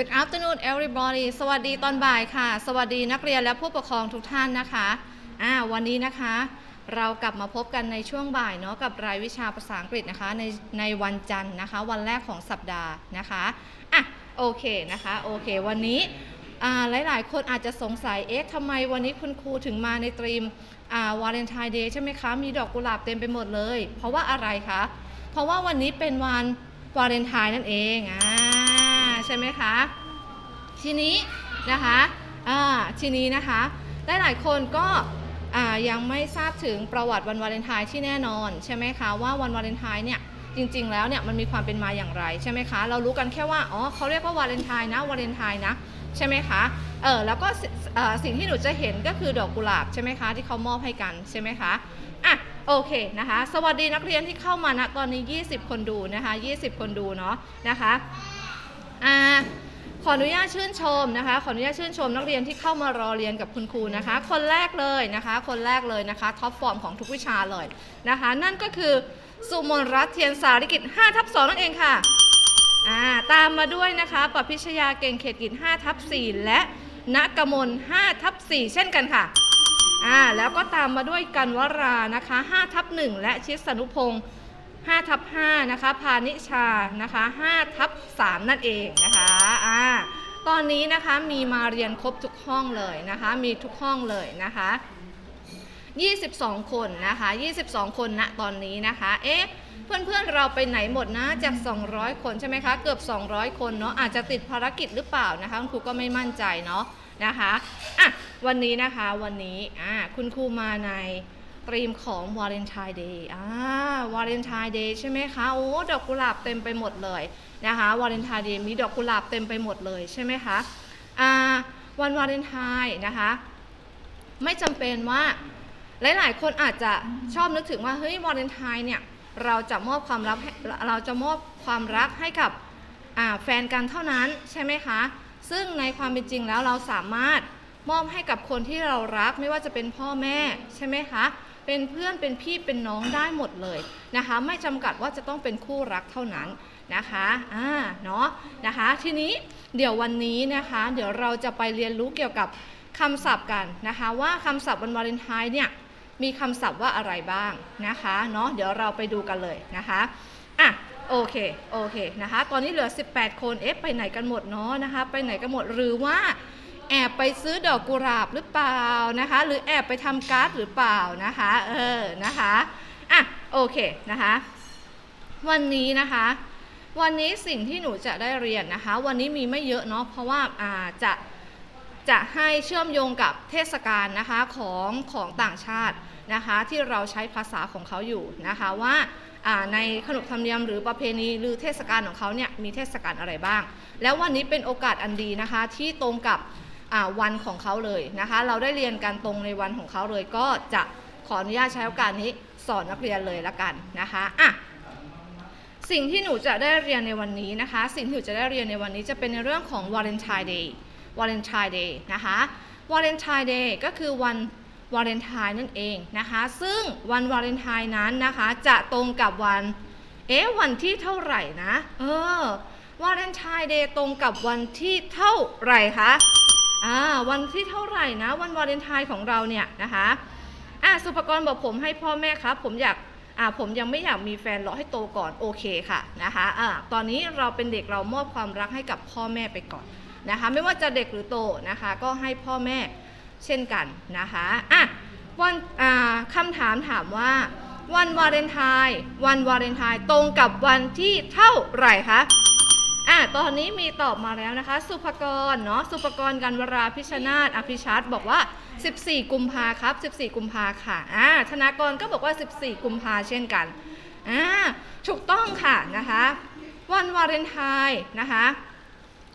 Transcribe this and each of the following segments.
Good afternoon everybody สวัสดีตอนบ่ายค่ะ สวัสดีนักเรียนและผู้ปกครองทุกท่านนะคะอ่าวันนี้นะคะ เรากลับมาพบกันในช่วงบ่ายเนาะกับรายวิชาภาษาอังกฤษนะคะในในวันจันทร์นะคะ วันแรกของสัปดาห์นะคะอะโอเคนะคะโอเค วันนี้อ่าหลายๆคนอาจจะสงสัยเอ๊ะทำไมวันนี้คุณครูถึงมาในตรีมอ่าวาเลนไทน์เดย์ใช่ไหมคะ มีดอกกุหลาบเต็มไปหมดเลย เพราะว่าอะไรคะ เพราะว่าวันนี้เป็นวันวาเลนไทน์นั่นเองอ่า ใช่ไหมคะ ทีนี้นะคะทีนี้นะคะได้หลายคนก็ยังไม่ทราบถึงประวัติวันวาเลนไทน์ที่แน่นอนใช่ไหมคะว่าวันวาเลนไทน์เนี่ยจริงๆ แล้วเนี่ยมันมีความเป็นมาอย่างไรใช่ไหมคะ เรารู้กันแค่ว่าอ๋อเขาเรียกว่าวาเลนไทน์นะวาเลนไทน์นะใช่ไหมคะเออแล้วก็สิ่งที่หนูจะเห็นก็คือดอกกุหลาบใช่ไหมคะที่เขามอบให้กันใช่ไหมคะอะโอเคนะคะ สวัสดีนักเรียนที่เข้ามาณตอนนี้ 20 คนดูนะคะ 20 คนดูเนาะนะคะ อ่าขออนุญาตชื่นชมนะคะ ขออนุญาตชื่นชมนักเรียนที่เข้ามารอเรียนกับคุณครูนะคะ คนแรกเลยนะคะ คนแรกเลยนะคะท็อปฟอร์มของทุกวิชาเลยนะคะ นั่นก็คือสุมนรัตน์เทียนสาริกิจ5ทับ2นั่นเองค่ะอ่าตามมาด้วยนะคะปพิชยาเก่งเขตกิจ5ทับ4และณกมล5ทับ4เช่นกันค่ะอ่าแล้วก็ตามมาด้วยกันวรานะคะ5ทับ1และชิสนุพงศ์ 5ทับ5นะคะพานิชานะคะ5ทับ3นั่นเองนะคะอ่าตอนนี้นะคะมีมาเรียนครบทุกห้องเลยนะคะมีทุกห้องเลยนะคะ 22 คนนะคะ 22 คนณตอนนี้นะคะเอ๊ะเพื่อนๆเราไปไหนหมดนะจาก 200 คนใช่ไหมคะเกือบ 200 คนเนาะอาจจะติดภารกิจหรือเปล่านะคะคุณครูก็ไม่มั่นใจเนาะนะคะอะวันนี้นะคะวันนี้อ่าคุณครูมาใน ตรีมของวาเลนไทน์เดย์อ่าวาเลนไทน์เดย์ใช่ไหมคะโอ้ดอกกุหลาบเต็มไปหมดเลยนะคะวาเลนไทน์เดย์มีดอกกุหลาบเต็มไปหมดเลยใช่ไหมคะอ่าวันวาเลนไทน์นะคะไม่จำเป็นว่าหลาย ๆ คนอาจจะชอบนึกถึงว่าเฮ้ยวาเลนไทน์เนี่ยเราจะมอบความรักเราจะมอบความรักให้กับแฟนกันเท่านั้นใช่ไหมคะ ซึ่งในความเป็นจริงแล้วเราสามารถ มอบให้กับคนที่เรารักไม่ว่าจะเป็นพ่อแม่ใช่ไหมคะ เป็นเพื่อนเป็นพี่เป็นน้องได้หมดเลยนะคะ ไม่จำกัดว่าจะต้องเป็นคู่รักเท่านั้นนะคะอ่าเนาะนะคะ ทีนี้เดี๋ยววันนี้นะคะ เดี๋ยวเราจะไปเรียนรู้เกี่ยวกับคำศัพท์กันนะคะ ว่าคำศัพท์วันวาเลนไทน์เนี่ยมีคำศัพท์ว่าอะไรบ้างนะคะเนาะเดี๋ยวเราไปดูกันเลยนะคะอะโอเคโอเคนะคะ ตอนนี้เหลือ 18 คนเอ๊ะไปไหนกันหมดเนาะนะคะ ไปไหนกันหมดหรือว่า แอบไปซื้อดอกกุหลาบหรือเปล่านะคะ หรือแอบไปทำการ์ดหรือเปล่านะคะ เออนะคะอะโอเคนะคะ วันนี้นะคะ วันนี้สิ่งที่หนูจะได้เรียนนะคะ วันนี้มีไม่เยอะเนาะเพราะว่าอ่าจะจะให้เชื่อมโยงกับเทศกาลนะคะของของต่างชาตินะคะ ที่เราใช้ภาษาของเขาอยู่นะคะว่าในขนบธรรมเนียมหรือประเพณีหรือเทศกาลของเขาเนี่ยมีเทศกาลอะไรบ้าง แล้ววันนี้เป็นโอกาสอันดีนะคะที่ตรงกับ วันของเขาเลยนะคะ เราได้เรียนกันตรงในวันของเขาเลย ก็จะขออนุญาตใช้โอกาสนี้สอนนักเรียนเลยละกันนะคะอะสิ่งที่หนูจะได้เรียนในวันนี้นะคะ สิ่งที่หนูจะได้เรียนในวันนี้จะเป็นในเรื่องของ Valentine Day Valentine Day นะคะ Valentine Day ก็คือวันวาเลนไทน์นั่นเองนะคะ ซึ่งวันวาเลนไทน์นั้นนะคะ จะตรงกับวัน เอ๊ะ วันที่เท่าไหร่นะ เออ วาเลนไทน์เดย์ตรงกับวันที่เท่าไหร่คะ อ่าวันที่เท่าไหร่นะ วันวาเลนไทน์ของเราเนี่ยนะคะอะสุภกรบอกผมให้พ่อแม่ครับ ผมอยากอ่าผมยังไม่อยากมีแฟนรอให้โตก่อนโอเคค่ะนะคะอ่าตอนนี้เราเป็นเด็กเรามอบความรักให้กับพ่อแม่ไปก่อนนะคะ ไม่ว่าจะเด็กหรือโตนะคะ ก็ให้พ่อแม่เช่นกันนะคะอะวันอ่าคำถามถามว่าวันวาเลนไทน์วันวาเลนไทน์ตรงกับวันที่เท่าไหร่คะ ตอนนี้มีตอบมาแล้วนะคะ สุภกรเนาะ สุภกรกันวราพิชนาตอภิชัดบอกว่า 14 กุมภาครับ 14 กุมภาค่ะอ่าธนากรก็บอกว่า 14 กุมภาเช่นกันอ่าถูกต้องค่ะนะคะ วันวาเลนไทน์นะคะ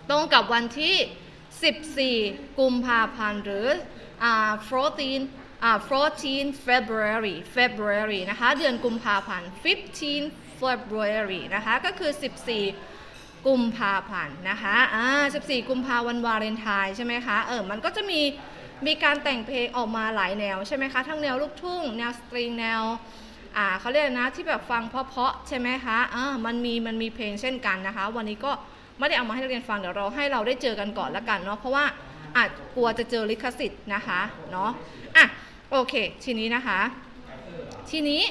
ตรงกับวันที่ 14 กุมภาพันธ์หรืออ่า14อ่า14 February February นะคะ เดือนกุมภาพันธ์ 15 February นะคะ ก็คือ 14 กุมภาพันธ์นะคะอ่า14 กุมภาวันวาเลนไทน์ใช่ไหมคะ เออ มันก็จะมีมีการแต่งเพลงออกมาหลายแนวใช่ไหมคะ ทั้งแนวลูกทุ่ง แนวสตริง แนว อ่าเขาเรียกนะที่แบบฟังเพราะๆใช่ไหมคะ อ่า มันมีมันมีเพลงเช่นกันนะคะ วันนี้ก็ไม่ได้เอามาให้นักเรียนฟัง เดี๋ยวเราให้เราได้เจอกันก่อนละกันเนาะ เพราะว่าอาจกลัวจะเจอลิขสิทธิ์นะคะ เนาะ อะ โอเค ทีนี้นะคะ ทีนี้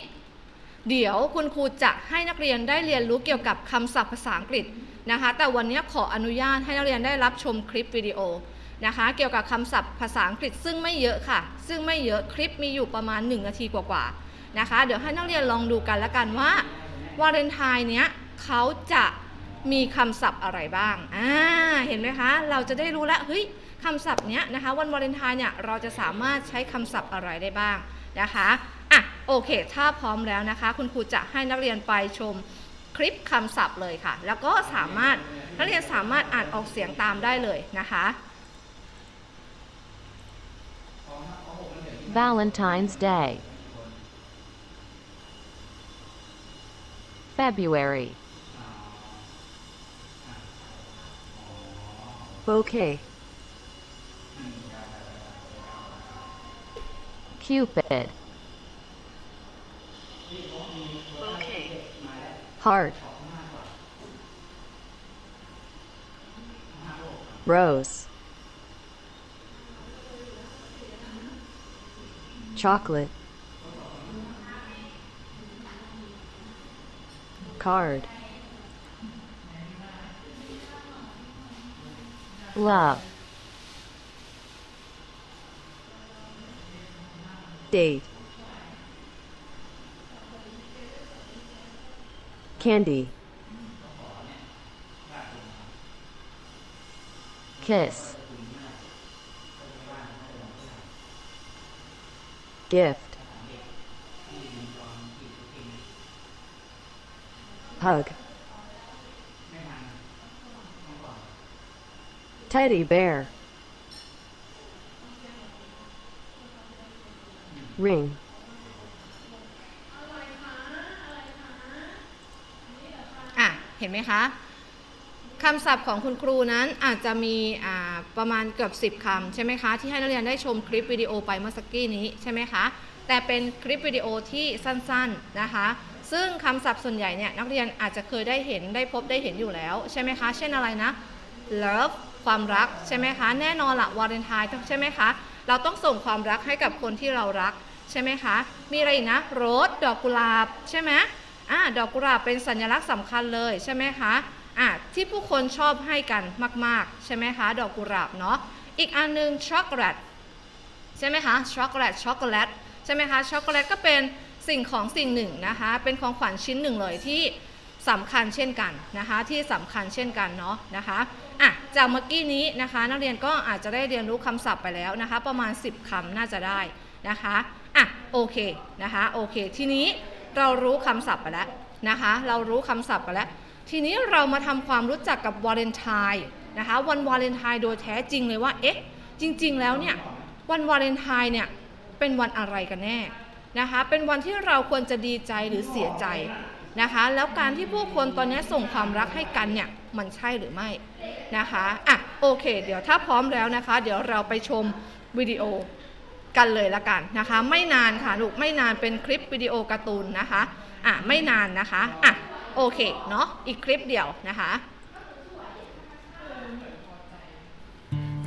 เดี๋ยวคุณครูจะให้นักเรียนได้เรียนรู้เกี่ยวกับคำศัพท์ภาษาอังกฤษ นะคะ แต่วันนี้ขออนุญาตให้นักเรียนได้รับชมคลิปวิดีโอนะคะ เกี่ยวกับคำศัพท์ภาษาอังกฤษซึ่งไม่เยอะค่ะ ซึ่งไม่เยอะคลิปมีอยู่ประมาณ 1 นาทีกว่าๆนะคะ เดี๋ยวให้นักเรียนลองดูกันละกันว่าวาเลนไทน์เนี้ยเขาจะมีคำศัพท์อะไรบ้างอ่าเห็นไหมคะ เราจะได้รู้แล้วเฮ้ยคำศัพท์เนี้ยนะคะ วันวาเลนไทน์เนี่ยเราจะสามารถใช้คำศัพท์อะไรได้บ้างนะคะอะโอเค ถ้าพร้อมแล้วนะคะ คุณครูจะให้นักเรียนไปชม คลิปคำศัพท์เลยค่ะ แล้วก็สามารถนักเรียนสามารถอ่านออกเสียงตามได้เลยนะคะ Valentine's Day. February. Bouquet. Cupid. Heart. Rose. Chocolate. Card. Love. Date. Candy. Kiss. Gift. Hug. Teddy bear. Ring. เห็นไหมคะคำศัพท์ของคุณครูนั้นอาจจะมีประมาณเกือบ 10คำใช่ไหมคะ ที่ให้นักเรียนได้ชมคลิปวิดีโอไปเมื่อสักกี้นี้ใช่ไหมคะ แต่เป็นคลิปวิดีโอที่สั้นๆนะคะ ซึ่งคำศัพท์ส่วนใหญ่เนี่ยนักเรียนอาจจะเคยได้เห็นได้พบได้เห็นอยู่แล้วใช่ไหมคะ เช่นอะไรนะ love ความรักใช่ไหมคะ แน่นอนละวาเลนไทน์ใช่ไหมคะ เราต้องส่งความรักให้กับคนที่เรารักใช่ไหมคะ มีอะไรอีกนะ โรสดอกกุหลาบใช่ไหม อ่าดอกกุหลาบเป็นสัญลักษณ์สำคัญเลยใช่ไหมคะอะที่ผู้คนชอบให้กันมาก ๆ ใช่ไหมคะ ดอกกุหลาบเนาะอีกอันหนึงช็อกโกแลตใช่ไหมคะช็อกโกแลตช็อกโกแลตใช่ไหมคะช็อกโกแลตก็เป็นสิ่งของสิ่งหนึ่งนะคะ เป็นของขวัญชิ้นหนึ่งเลยที่สำคัญเช่นกันนะคะ ที่สำคัญเช่นกันเนาะนะคะอะจากเมื่อกี้นี้นะคะ นักเรียนก็อาจจะได้เรียนรู้คำศัพท์ไปแล้วนะคะ ประมาณ 10คำน่าจะได้นะคะอะโอเคนะคะโอเค ทีนี้ เรารู้คำศัพท์ไปแล้วนะคะ เรารู้คำศัพท์ไปแล้ว ทีนี้เรามาทำความรู้จักกับวาเลนไทน์นะคะวันวาเลนไทน์โดยแท้จริงเลยว่าเอ๊ะจริง ๆ แล้วเนี่ยวันวาเลนไทน์เนี่ยเป็นวันอะไรกันแน่นะคะเป็นวันที่เราควรจะดีใจหรือเสียใจนะคะแล้วการที่ผู้คนตอนนี้ส่งความรักให้กันเนี่ยมันใช่หรือไม่นะคะอะโอเค เดี๋ยวถ้าพร้อมแล้วนะคะ เดี๋ยวเราไปชมวิดีโอ กันเลยละกันนะคะ ไม่นานค่ะลูกไม่นานเป็นคลิปวิดีโอการ์ตูนนะคะอะไม่นานนะคะอะโอเคเนาะอีกคลิปเดียวนะคะ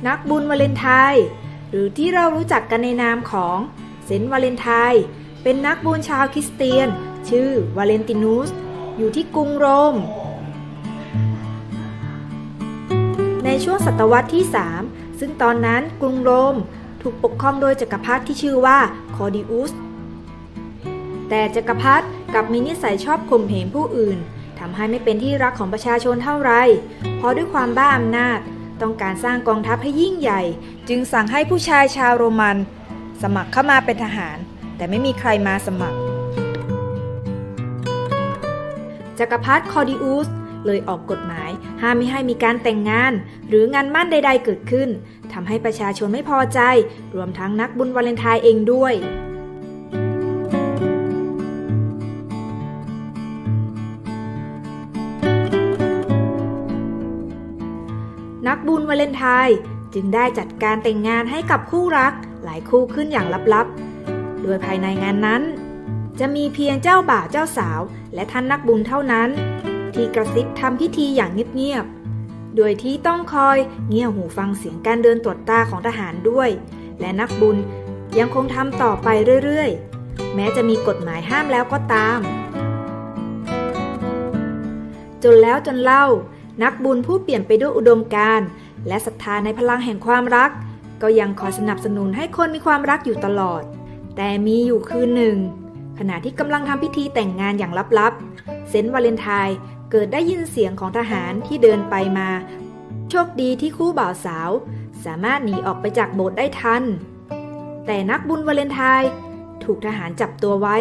นักบุญวาเลนไทน์หรือที่เรารู้จักกันในนามของเซนต์วาเลนไทน์เป็นนักบุญชาวคริสเตียน ชื่อวาเลนตินุสอยู่ที่กรุงโรม ในช่วงศตวรรษที่ 3 ซึ่งตอนนั้นกรุงโรม ถูกปกครองโดยจักรพรรดิที่ชื่อว่าคอดิอุส แต่จักรพรรดิกับมีนิสัยชอบข่มเหงผู้อื่นทำให้ไม่เป็นที่รักของประชาชนเท่าไร เพราะด้วยความบ้าอำนาจต้องการสร้างกองทัพให้ยิ่งใหญ่ จึงสั่งให้ผู้ชายชาวโรมัน สมัครเข้ามาเป็นทหาร แต่ไม่มีใครมาสมัครจักรพรรดิคอดิอุสเลยออกกฎหมาย ห้ามไม่ให้มีการแต่งงาน หรืองานมั่นใด ๆ เกิดขึ้นทำให้ประชาชนไม่พอใจ รวมทั้งนักบุญวาเลนไทน์เองด้วยนักบุญวาเลนไทน์จึงได้จัดการแต่งงานให้กับคู่รักหลายคู่ขึ้นอย่างลับๆ โดยภายในงานนั้น จะมีเพียงเจ้าบ่าวเจ้าสาว และท่านนักบุญเท่านั้น ที่กระซิบทำพิธีอย่างเงียบๆ โดยที่ต้องคอยเงี่ยหูฟังเสียงการเดินตรวจตาของทหารด้วย และนักบุญยังคงทำต่อไปเรื่อยๆ แม้จะมีกฎหมายห้ามแล้วก็ตาม จนแล้วจนเล่า นักบุญผู้เปลี่ยนไปด้วยอุดมการณ์และศรัทธาในพลังแห่งความรัก ก็ยังคอยสนับสนุนให้คนมีความรักอยู่ตลอด แต่มีอยู่คืนหนึ่ง ขณะที่กำลังทำพิธีแต่งงานอย่างลับๆ เซนต์วาเลนไทน์ เกิดได้ยินเสียงของทหารที่เดินไปมา โชคดีที่คู่บ่าวสาว สามารถหนีออกไปจากโบสถ์ได้ทัน แต่นักบุญวาเลนไทน์ถูกทหารจับตัวไว้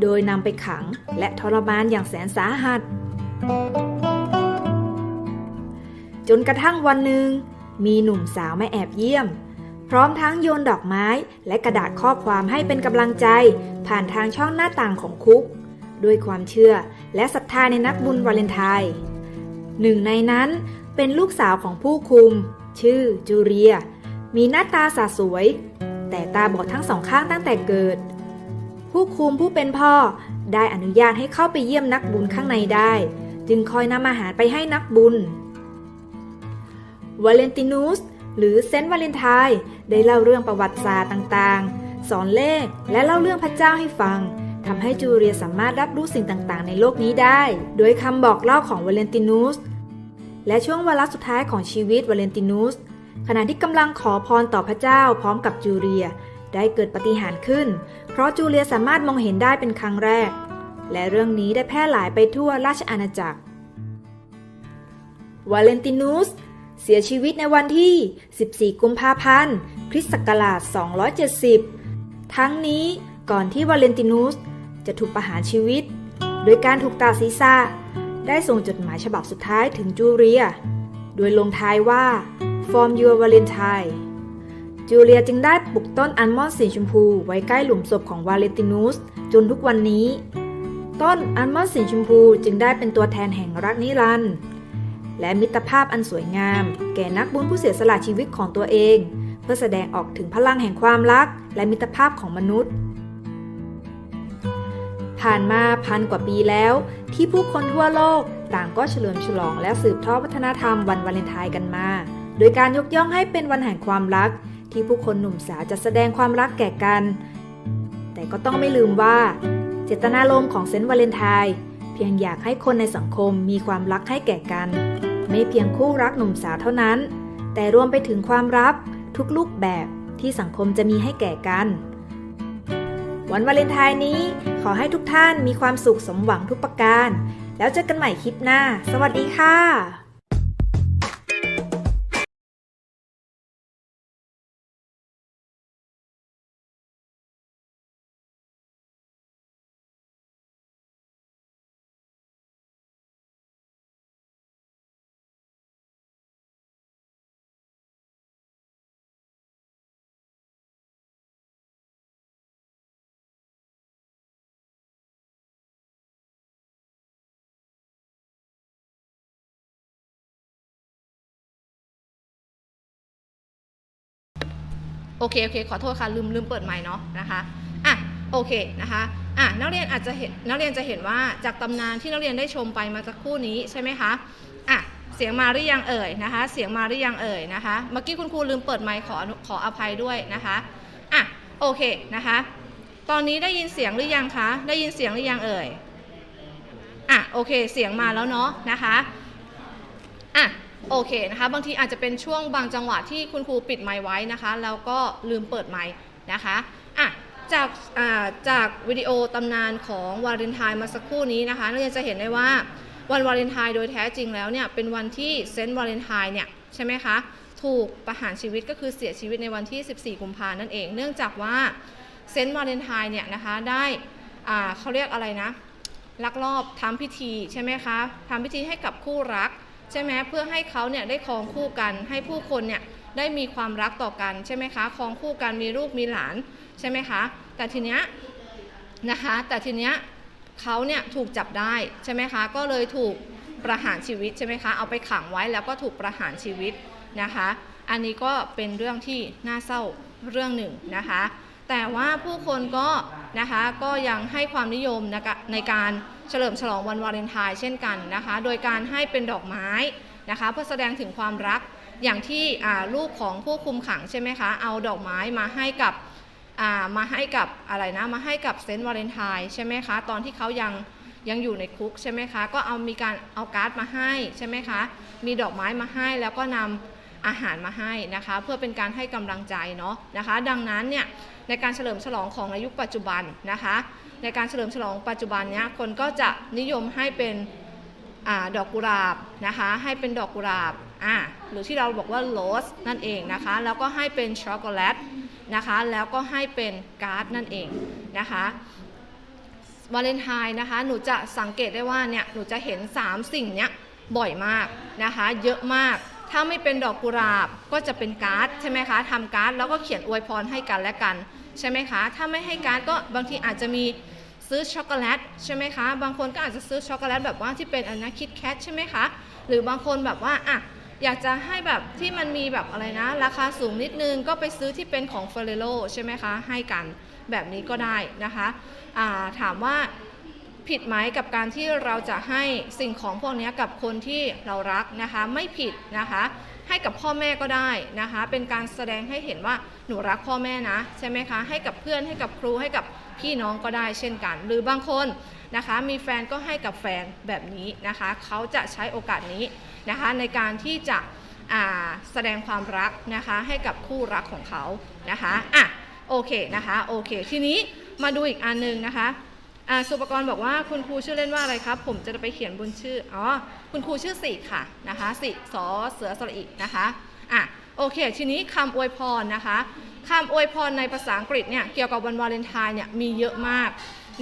โดยนำไปขังและทรมานอย่างแสนสาหัส จนกระทั่งวันหนึ่ง มีหนุ่มสาวมาแอบเยี่ยม พร้อมทั้งโยนดอกไม้และกระดาษข้อความให้เป็นกำลังใจ ผ่านทางช่องหน้าต่างของคุก ด้วยความเชื่อ และศรัทธาในนักบุญวาเลนไทน์หนึ่งในนั้นเป็นลูกสาวของผู้คุม ชื่อจูเลีย มีหน้าตาสาสวย แต่ตาบอดทั้งสองข้างตั้งแต่เกิด ผู้คุมผู้เป็นพ่อได้อนุญาตให้เข้าไปเยี่ยมนักบุญข้างในได้ จึงคอยนำอาหารไปให้นักบุญวาเลนตินุสหรือเซนต์วาเลนไทน์ได้เล่าเรื่องประวัติศาสตร์ต่างๆ สอนเลขและเล่าเรื่องพระเจ้าให้ฟัง ทำให้จูเลียสามารถรับรู้สิ่งต่างๆ ในโลกนี้ได้ โดยคำบอกเล่าของวาเลนตินุสและช่วงเวลาสุดท้ายของชีวิตวาเลนตินุสขณะที่กำลังขอพรต่อพระเจ้าพร้อมกับจูเลีย ได้เกิดปาฏิหารย์ขึ้น เพราะจูเลียสามารถมองเห็นได้เป็นครั้งแรก และเรื่องนี้ได้แพร่หลายไปทั่วราชอาณาจักร วาเลนตินุสเสียชีวิตในวันที่ 14 กุมภาพันธ์ คริสต์ศักราช 270 ทั้งนี้ก่อนที่วาเลนตินุส จะถูกประหารชีวิต โดยการถูกตัดศีรษะได้ส่งจดหมายฉบับสุดท้ายถึงจูเลีย โดยลงท้ายว่า From your Valentine จูเลียจึงได้ปลูกต้นอัลมอนด์สีชมพูไว้ใกล้หลุมศพของวาเลนตินุสจนทุกวันนี้ ต้นอัลมอนด์สีชมพูจึงได้เป็นตัวแทนแห่งรักนิรันดร์และมิตรภาพอันสวยงาม แก่นักบุญผู้เสียสละชีวิตของตัวเอง เพื่อแสดงออกถึงพลังแห่งความรัก และมิตรภาพของมนุษย์ ผ่านมาพันกว่าปีแล้ว ที่ผู้คนทั่วโลกต่างก็เฉลิมฉลองและสืบทอดวัฒนธรรมวันวาเลนไทน์กันมา โดยการยกย่องให้เป็นวันแห่งความรัก ที่ผู้คนหนุ่มสาวจะแสดงความรักแก่กัน แต่ก็ต้องไม่ลืมว่า เจตนารมณ์ของเซนต์วาเลนไทน์เพียงอยากให้คนในสังคมมีความรักให้แก่กัน ไม่เพียงคู่รักหนุ่มสาวเท่านั้น แต่รวมไปถึงความรักทุกรูปแบบที่สังคมจะมีให้แก่กัน วันวาเลนไทน์นี้ขอให้ทุกท่านมีความสุขสมหวังทุกประการ แล้วเจอกันใหม่คลิปหน้า สวัสดีค่ะ โอเคโอเคขอโทษค่ะลืมลืมเปิดไมค์เนาะนะคะอะโอเคนะคะอะนักเรียนอาจจะเห็นนักเรียนจะเห็นว่าจากตำนานที่นักเรียนได้ชมไปมาสักครู่นี้ใช่ไหมคะอะเสียงมาหรือยังเอ่ยนะคะ เสียงมาหรือยังเอ่ยนะคะ เมื่อกี้คุณครูลืมเปิดไมค์ขอขออภัยด้วยนะคะอะโอเคนะคะ ตอนนี้ได้ยินเสียงหรือยังคะได้ยินเสียงหรือยังเอ่ยอะโอเคเสียงมาแล้วเนาะนะคะ โอเคนะคะ บางทีอาจจะเป็นช่วงบางจังหวะที่คุณครูปิดไมค์ไว้นะคะ แล้วก็ลืมเปิดไมค์นะคะอะจากาจากวิดีโอตำนานของวาเลนไทน์มาสักครู่นี้นะคะนักเรียนจะเห็นได้ว่าวันวาเลนไทน์โดยแท้จริงแล้วเนี่ยเป็นวันที่เซนต์วาเลนไทน์เนี่ยใช่ไหมคะถูกประหารชีวิตก็คือเสียชีวิตในวันที่ 14 กุมภานั่นเอง เนื่องจากว่าเซนต์วาเลนไทน์เนี่ยนะคะได้เขาเรียกอะไรนะลักลอบทำพิธีใช่ไหมคะทำพิธีให้กับคู่รัก ใช่ไหมเพื่อให้เขาเนี่ยได้ครองคู่กัน ให้ผู้คนเนี่ยได้มีความรักต่อกันใช่ไหมคะครองคู่กันมีลูกมีหลานใช่ไหมคะ แต่ทีเนี้ยนะคะแต่ทีเนี้ยเขาเนี่ยถูกจับได้ใช่ไหมคะ ก็เลยถูกประหารชีวิตใช่ไหมคะเอาไปขังไว้แล้วก็ถูกประหารชีวิตนะคะ อันนี้ก็เป็นเรื่องที่น่าเศร้าเรื่องหนึ่งนะคะ แต่ว่าผู้คนก็นะคะก็ยังให้ความนิยมในการเฉลิมฉลองวันวาเลนไทน์เช่นกันนะคะ โดยการให้เป็นดอกไม้นะคะเพื่อแสดงถึงความรักอย่างที่ลูกของผู้คุมขังใช่ไหมคะเอาดอกไม้มาให้กับมาให้กับอะไรนะมาให้กับเซนต์วาเลนไทน์ใช่ไหมคะตอนที่เขายังยังอยู่ในคุกใช่ไหมคะก็เอามีการเอาการ์ดมาให้ใช่ไหมคะมีดอกไม้มาให้แล้วก็นำอาหารมาให้นะคะ เพื่อเป็นการให้กำลังใจเนาะนะคะ ดังนั้นเนี่ย ในการเฉลิมฉลองของในยุคปัจจุบันนะคะ ในการเฉลิมฉลองปัจจุบันเนี้ยคนก็จะนิยมให้เป็นอดอกกุหลาบนะคะ ให้เป็นดอกกุหลาบอ่าหรือที่เราบอกว่าโรสนั่นเองนะคะ แล้วก็ให้เป็นช็อกโกแลตนะคะ แล้วก็ให้เป็นการ์ดนั่นเองนะคะวาเลนไทน์นะคะ หนูจะสังเกตได้ว่าเนี่ย หนูจะเห็น 3 สิ่งเนี้ยบ่อยมากนะคะ เยอะมาก ถ้าไม่เป็นดอกกุหลาบก็จะเป็นการ์ดใช่ไหมคะทำการ์ดแล้วก็เขียนอวยพรให้กันและกัน ใช่ไหมคะ ถ้าไม่ให้การ์ดก็บางทีอาจจะมีซื้อช็อกโกแลตใช่ไหมคะ บางคนก็อาจจะซื้อช็อกโกแลตแบบว่าที่เป็นอันนะคิดแคทใช่ไหมคะ หรือบางคนแบบว่าอะอยากจะให้แบบที่มันมีแบบอะไรนะ ราคาสูงนิดนึงก็ไปซื้อที่เป็นของเฟรโลใช่ไหมคะ ให้กันแบบนี้ก็ได้นะคะาถามว่าผิดไหมกับการที่เราจะให้สิ่งของพวกนี้กับคนที่เรารักนะคะ ไม่ผิดนะคะ ให้กับพ่อแม่ก็ได้นะคะ เป็นการแสดงให้เห็นว่าหนูรักพ่อแม่นะใช่ไหมคะ ให้กับเพื่อนให้กับครูให้กับพี่น้องก็ได้เช่นกัน หรือบางคนนะคะ มีแฟนก็ให้กับแฟนแบบนี้นะคะ เขาจะใช้โอกาสนี้นะคะ ในการที่จะอ่าแสดงความรักนะคะให้กับคู่รักของเขานะคะอะโอเคนะคะโอเค ทีนี้มาดูอีกอันหนึงนะคะ อ่าสุปกรณ์บอกว่าคุณครูชื่อเล่นว่าอะไรครับ ผมจะไปเขียนบนชื่อ อ๋อ คุณครูชื่อสิค่ะนะคะสิสอเสือสระอีนะคะอะโอเค ทีนี้คำอวยพรนะคะคำอวยพรในภาษาอังกฤษเนี่ยเกี่ยวกับวันวาเลนไทน์เนี่ยมีเยอะมาก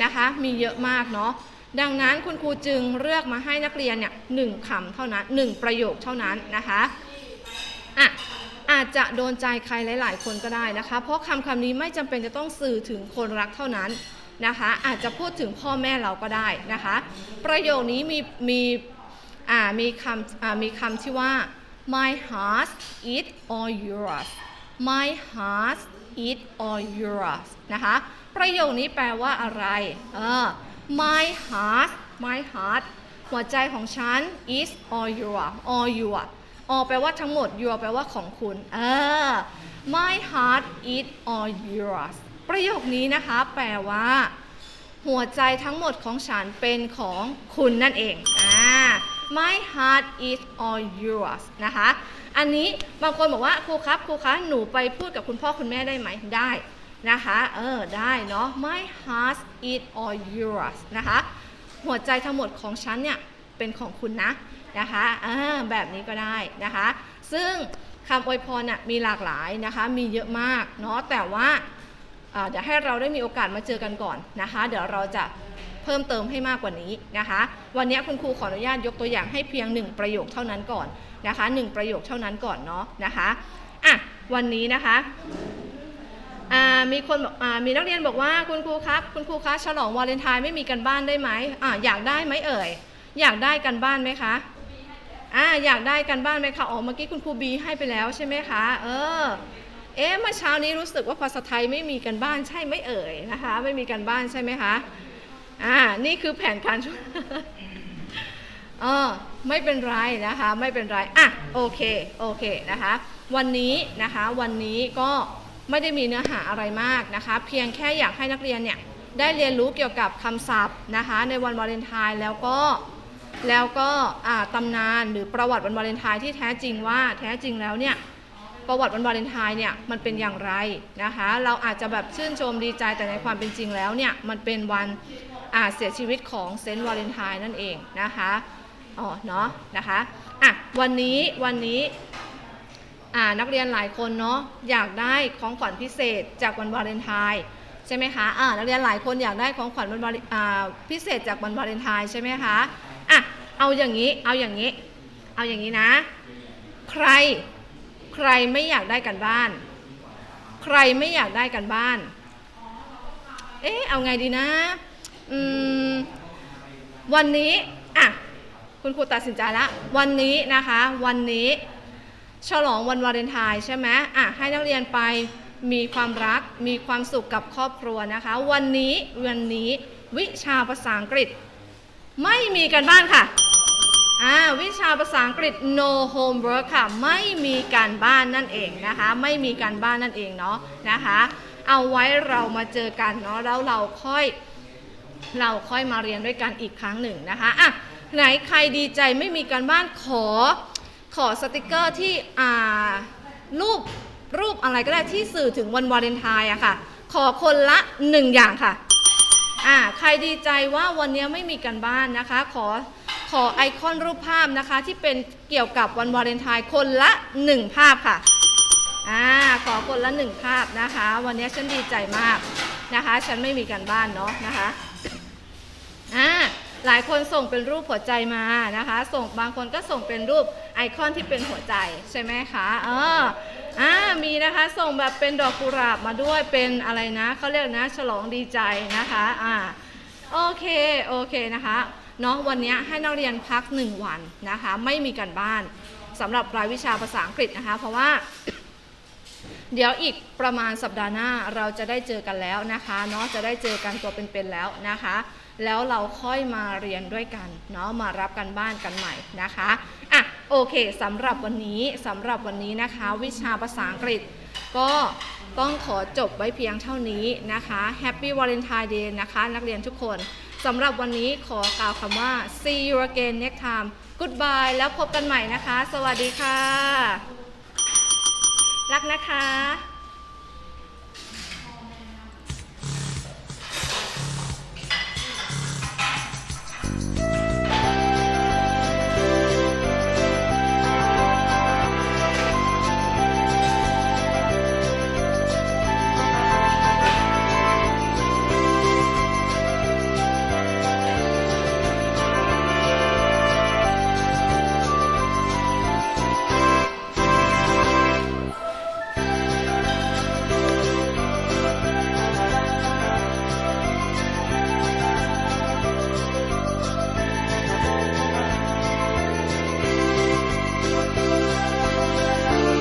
นะคะ มีเยอะมากเนาะดังนั้นคุณครูจึงเลือกมาให้นักเรียนเนี่ยหนึ่งคำเท่านั้นหนึ่งประโยคเท่านั้นนะคะอะอาจจะโดนใจใครหลาย ๆ คนก็ได้นะคะ เพราะคำคำนี้ไม่จำเป็นจะต้องสื่อถึงคนรักเท่านั้น นะคะ อาจจะพูดถึงพ่อแม่เราก็ได้นะคะ ประโยคนี้มีมีอ่ามีคำอ่ามีคำที่ว่า my heart is all yours my heart is all yours นะคะ ประโยคนี้แปลว่าอะไร เออ my heart my heart หัวใจของฉัน is all your all your all แปลว่าทั้งหมด your แปลว่าของคุณ เออ my heart is all yours ประโยคนี้นะคะ แปลว่า หัวใจทั้งหมดของฉันเป็นของคุณนั่นเองอ่า my heart is all yours นะคะ อันนี้บางคนบอกว่าครูครับครูคะหนูไปพูดกับคุณพ่อคุณแม่ได้ไหมได้นะคะ เออ ได้เนาะ my heart is all yours นะคะ หัวใจทั้งหมดของฉันเนี่ยเป็นของคุณนะนะคะเออแบบนี้ก็ได้นะคะ ซึ่งคำอวยพรเนี่ยมีหลากหลายนะคะ มีเยอะมากเนาะแต่ว่า เดี๋ยวให้เราได้มีโอกาสมาเจอกันก่อนนะคะ เดี๋ยวเราจะเพิ่มเติมให้มากกว่านี้นะคะ วันนี้คุณครูขออนุญาตยกตัวอย่างให้เพียงหนึ่งประโยคเท่านั้นก่อนนะคะหนึ่งประโยคเท่านั้นก่อนเนาะนะคะอะวันนี้นะคะมีคนบอกมีนักเรียนบอกว่าคุณครูครับ คุณครูคะฉลองวาเลนไทน์ไม่มีกันบ้านได้ไหมอ่าอยากได้ไหมเอ่ย อยากได้กันบ้านไหมคะอ่าอยากได้กันบ้านไหมคะอ๋อเมื่อกี้คุณครูบีให้ไปแล้วใช่ไหมคะ เออ เอ๊ะเมื่อเช้านี้รู้สึกว่าภาษาไทยไม่มีกันบ้านใช่ไหมเอ่ยนะคะ ไม่มีกันบ้านใช่ไหมคะอ่านี่คือแผนการช่วยเออไม่เป็นไรนะคะไม่เป็นไรอะโอเคโอเคนะคะวันนี้นะคะวันนี้ก็ไม่ได้มีเนื้อหาอะไรมากนะคะ เพียงแค่อยากให้นักเรียนเนี่ยได้เรียนรู้เกี่ยวกับคำศัพท์นะคะในวันวาเลนไทน์แล้วก็แล้วก็ตำนานหรือประวัติวันวาเลนไทน์ที่แท้จริงว่าแท้จริงแล้วเนี่ย ประวัติวันวาเลนไทน์เนี่ยมันเป็นอย่างไรนะคะ เราอาจจะแบบชื่นชมดีใจแต่ในความเป็นจริงแล้วเนี่ยมันเป็นวันอาเสียชีวิตของเซนต์วาเลนไทน์นั่นเองนะคะอ๋อเนาะนะคะอะวันนี้วันนี้อ่านักเรียนหลายคนเนาะอยากได้ของขวัญพิเศษจากวันวาเลนไทน์ใช่ไหมคะอ่านักเรียนหลายคนอยากได้ของขวัญวันวาเลนอ่าพิเศษจากวันวาเลนไทน์ใช่ไหมคะอะเอาอย่างนี้เอาอย่างนี้ เอาอย่างนี้นะ ใคร ใครไม่อยากได้กันบ้าน ใครไม่อยากได้กันบ้าน เอ๊ะเอาไงดีนะอืมวันนี้อะคุณครูตัดสินใจละวันนี้นะคะ วันนี้ฉลองวันวาเลนไทน์ใช่ไหมอะให้นักเรียนไปมีความรักมีความสุขกับครอบครัวนะคะ วันนี้วันนี้วิชาภาษาอังกฤษ ไม่มีการบ้านค่ะ อ่าวิชาภาษาอังกฤษ no homework ค่ะ ไม่มีการบ้านนั่นเองนะคะ ไม่มีการบ้านนั่นเองเนาะนะคะ เอาไว้เรามาเจอกันเนาะแล้วเราค่อยเราค่อยมาเรียนด้วยกันอีกครั้งหนึ่งนะคะอะไหนใครดีใจไม่มีการบ้านขอขอสติกเกอร์ที่อ่ารูปรูปอะไรก็ได้ที่สื่อถึงวันวาเลนไทน์อะค่ะ ขอคนละหนึ่งอย่างค่ะอ่าใครดีใจว่าวันนี้ไม่มีการบ้านนะคะ ขอ ขอไอคอนรูปภาพนะคะ ที่เป็นเกี่ยวกับวันวาเลนไทน์คนละหนึ่งภาพค่ะอ่าขอคนละหนึ่งภาพนะคะ วันนี้ฉันดีใจมากนะคะ ฉันไม่มีการบ้านเนาะนะคะอ่าหลายคนส่งเป็นรูปหัวใจมานะคะ ส่งบางคนก็ส่งเป็นรูปไอคอนที่เป็นหัวใจใช่ไหมคะเอออ่ามีนะคะส่งแบบเป็นดอกกุหลาบมาด้วยเป็นอะไรนะเขาเรียกนะฉลองดีใจนะคะอ่าโอเคโอเคนะคะ เนาะวันนี้ให้นักเรียนพัก 1 วันนะคะ ไม่มีการบ้านสำหรับรายวิชาภาษาอังกฤษนะคะ เพราะว่าเดี๋ยวอีกประมาณสัปดาห์หน้าเราจะได้เจอกันแล้วนะคะเนาะจะได้เจอกันตัวเป็นๆแล้วนะคะ แล้วเราค่อยมาเรียนด้วยกันเนาะมารับกันบ้านกันใหม่นะคะอะโอเคสำหรับวันนี้สำหรับวันนี้นะคะ วิชาภาษาอังกฤษ ก็ต้องขอจบไว้เพียงเท่านี้นะคะ Happy Valentine Day นะคะ นักเรียนทุกคน สำหรับวันนี้ขอกล่าวคำว่า see you again next time goodbye แล้วพบกันใหม่นะคะ สวัสดีค่ะ รักนะคะ